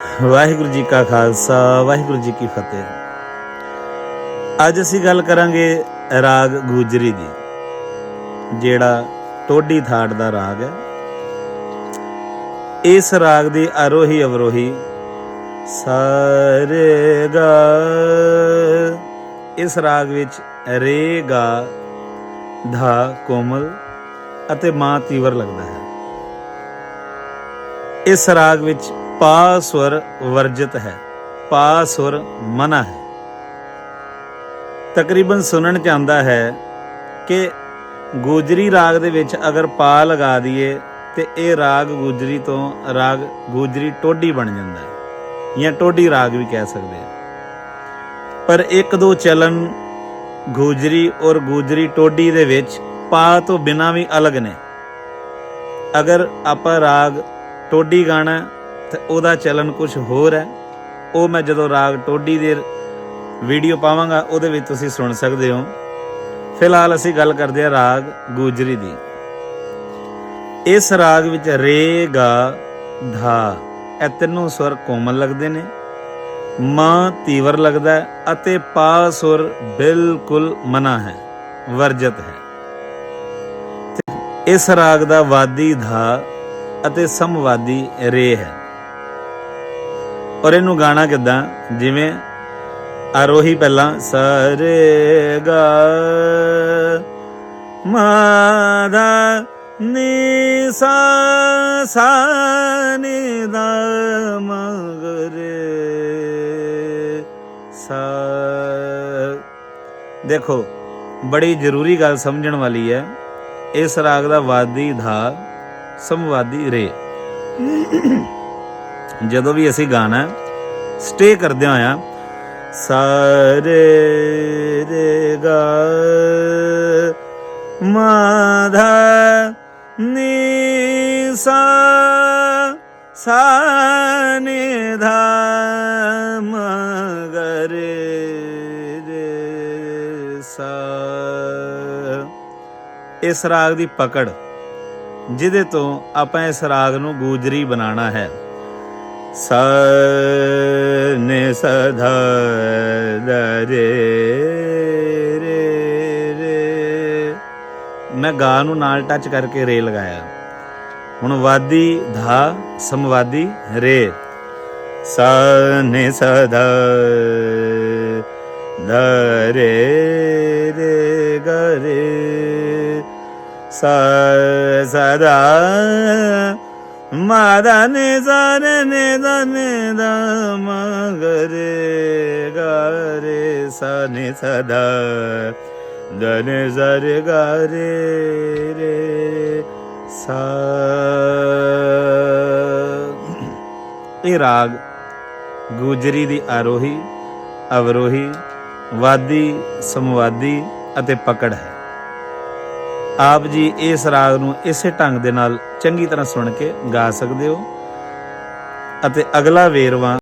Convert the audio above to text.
ਵਾਹਿਗੁਰੂ ਜੀ ਕਾ ਖਾਲਸਾ, ਵਾਹਿਗੁਰੂ ਜੀ ਕੀ ਫਤਿਹ। ਅੱਜ ਅਸੀਂ ਗੱਲ ਕਰਾਂਗੇ ਰਾਗ ਗੁਜਰੀ ਦੀ, ਜਿਹੜਾ ਟੋਡੀ ਥਾਟ ਦਾ ਰਾਗ ਹੈ। ਇਸ ਰਾਗ ਦੀ ਅਰੋਹੀ ਅਵਰੋਹੀ, ਸਾਰੇ ਗਾ। ਇਸ ਰਾਗ ਵਿੱਚ ਰੇ ਗਾ, ਧਾ ਕੋਮਲ ਅਤੇ ਮਾਂ ਤੀਵਰ ਲੱਗਦਾ ਹੈ। ਇਸ ਰਾਗ ਵਿੱਚ ਪਾ ਸੁਰ ਵਰਜਿਤ ਹੈ ਪਾ ਸੁਰ ਮਨਾ ਹੈ। ਤਕਰੀਬਨ ਸੁਣਨ ਚ ਆਉਂਦਾ ਹੈ ਕਿ ਗੋਜਰੀ ਰਾਗ ਦੇ ਵਿੱਚ ਅਗਰ ਪਾ ਲਗਾ ਦਈਏ, ਤੇ ਇਹ ਰਾਗ ਗੋਜਰੀ ਤੋਂ ਰਾਗ ਗੋਜਰੀ ਟੋਡੀ ਬਣ ਜਾਂਦਾ ਹੈ, ਜਾਂ ਟੋਡੀ ਰਾਗ ਵੀ ਕਹਿ ਸਕਦੇ ਹਾਂ। ਪਰ ਇੱਕ ਦੋ ਚਲਨ ਗੋਜਰੀ ਔਰ ਗੋਜਰੀ ਟੋਡੀ ਦੇ ਵਿੱਚ ਪਾ ਤੋਂ ਬਿਨਾ ਵੀ ਅਲੱਗ ਨੇ। ਅਗਰ ਆਪਾਂ ਰਾਗ ਟੋਡੀ ਗਾਣਾ ਤੇ ਉਹਦਾ ਚਲਨ ਕੁਝ ਹੋਰ ਹੈ। ਉਹ ਮੈਂ ਜਦੋਂ ਰਾਗ ਟੋਡੀ ਦੇ ਵੀਡੀਓ ਪਾਵਾਂਗਾ, ਉਹਦੇ ਵਿੱਚ ਤੁਸੀਂ ਸੁਣ ਸਕਦੇ ਹੋ। ਫਿਲਹਾਲ ਅਸੀਂ ਗੱਲ ਕਰਦੇ ਹਾਂ ਰਾਗ ਗੂਜਰੀ ਦੀ। ਇਸ ਰਾਗ ਵਿੱਚ ਰੇ, ਗਾ, ਧਾ, ਇਹ ਤਿੰਨੋਂ ਸੁਰ ਕੋਮਲ ਲੱਗਦੇ ਨੇ। ਮਾਂ ਤੀਵਰ ਲੱਗਦਾ ਹੈ ਅਤੇ ਪਾ ਸੁਰ ਬਿਲਕੁਲ ਮਨਾ ਹੈ, ਵਰਜਤ ਹੈ। ਇਸ ਰਾਗ ਦਾ ਵਾਦੀ, ਧਾ ਅਤੇ ਸਮਵਾਦੀ ਰੇ ਹੈ। ਔਰ ਇਹਨੂੰ ਗਾਣਾ ਕਿਦਾਂ? ਜਿਵੇਂ ਆਰੋਹੀ ਪਹਿਲਾਂ, ਸਾਰੇ ਗਾ ਮਾਦਾ ਨੀ ਸਾ ਸਾ ਨੀ ਦਾ ਮਗਰੇ ਸਾ ਦੇਖੋ, ਬੜੀ ਜ਼ਰੂਰੀ ਗੱਲ ਸਮਝਣ ਵਾਲੀ ਹੈ, ਇਸ ਰਾਗ ਦਾ ਵਾਦੀ ਧਾ ਸਮਵਾਦੀ ਰੇ। ਜਦੋਂ ਵੀ ਅਸੀਂ ਗਾਣਾ ਸਟੇ ਕਰਦੇ ਹੋਇਆ, ਸਾਰੇ ਰੇ ਗਾ ਮਾਧਾ ਨੀ ਸਾ ਸਾ ਨੀ ਧਾ ਰੇ ਸਾ। ਇਸ ਰਾਗ ਦੀ ਪਕੜ, ਜਿਹਦੇ ਤੋਂ ਆਪਾਂ ਇਸ ਰਾਗ ਨੂੰ ਗੂਜਰੀ ਬਣਾਉਣਾ ਹੈ। ਸ ਨੇ ਸਧਾ ਦ ਰੇ ਰੇ ਰੇ ਮੈਂ ਗਾ ਨੂੰ ਨਾਲ ਟੱਚ ਕਰਕੇ ਰੇ ਲਗਾਇਆ ਹੁਣ ਵਾਦੀ ਧਾ ਸਮਵਾਦੀ ਰੇ ਸ ਨੇ ਸਧਾ ਦ ਰੇ ਰੇ ਗ ਰੇ ਸ ਸਦਾ ਮਾਦਾ ਨੇ ਜ਼ਰੇ ਨੇ ਦਨੇ ਦਾ ਮਗਰੇ ਗਰੇ ਸਨੇ ਸਦਾ ਦਨੇ ਜ਼ਰੇ ਗਰੇ ਰੇ ਸਾ ਇਹ ਰਾਗ ਗੁਜਰੀ ਦੀ ਆਰੋਹੀ, ਅਵਰੋਹੀ, ਵਾਦੀ, ਸਮਵਾਦੀ ਅਤੇ ਪਕੜ ਹੈ। ਆਪ ਜੀ ਇਸ ਰਾਗ ਨੂੰ ਇਸੇ ਢੰਗ ਦੇ ਨਾਲ ਚੰਗੀ ਤਰ੍ਹਾਂ ਸੁਣ ਕੇ ਗਾ ਸਕਦੇ ਹੋ। ਅਤੇ ਅਗਲਾ ਵੇਰਵਾ